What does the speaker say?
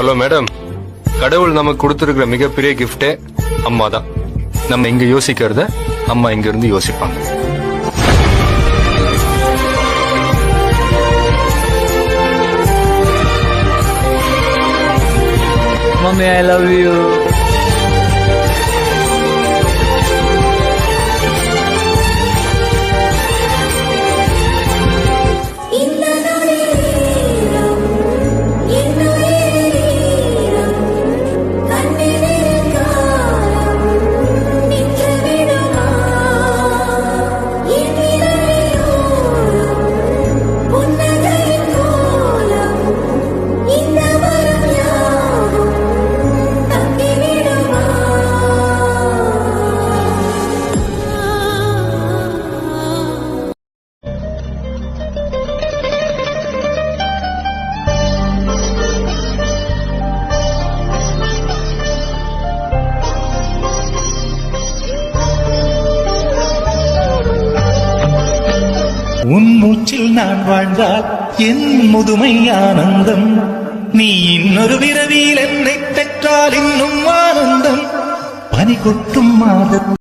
Hello madam கடவுள் நமக்கு கொடுத்துருக்கிற மிகப்பெரிய கிஃப்டே அம்மா தான் நம்ம இங்க யோசிக்கிறத அம்மா இங்க இருந்து யோசிப்பாங்க. Mommy, I love you. உன் மூச்சில் நான் வாழ்ந்தால் என் முதுமை ஆனந்தம். நீ இன்னொரு விரவியில் என்னை பெற்றால் இன்னும் ஆனந்தம். பனி கொட்டும் மாதத்தில்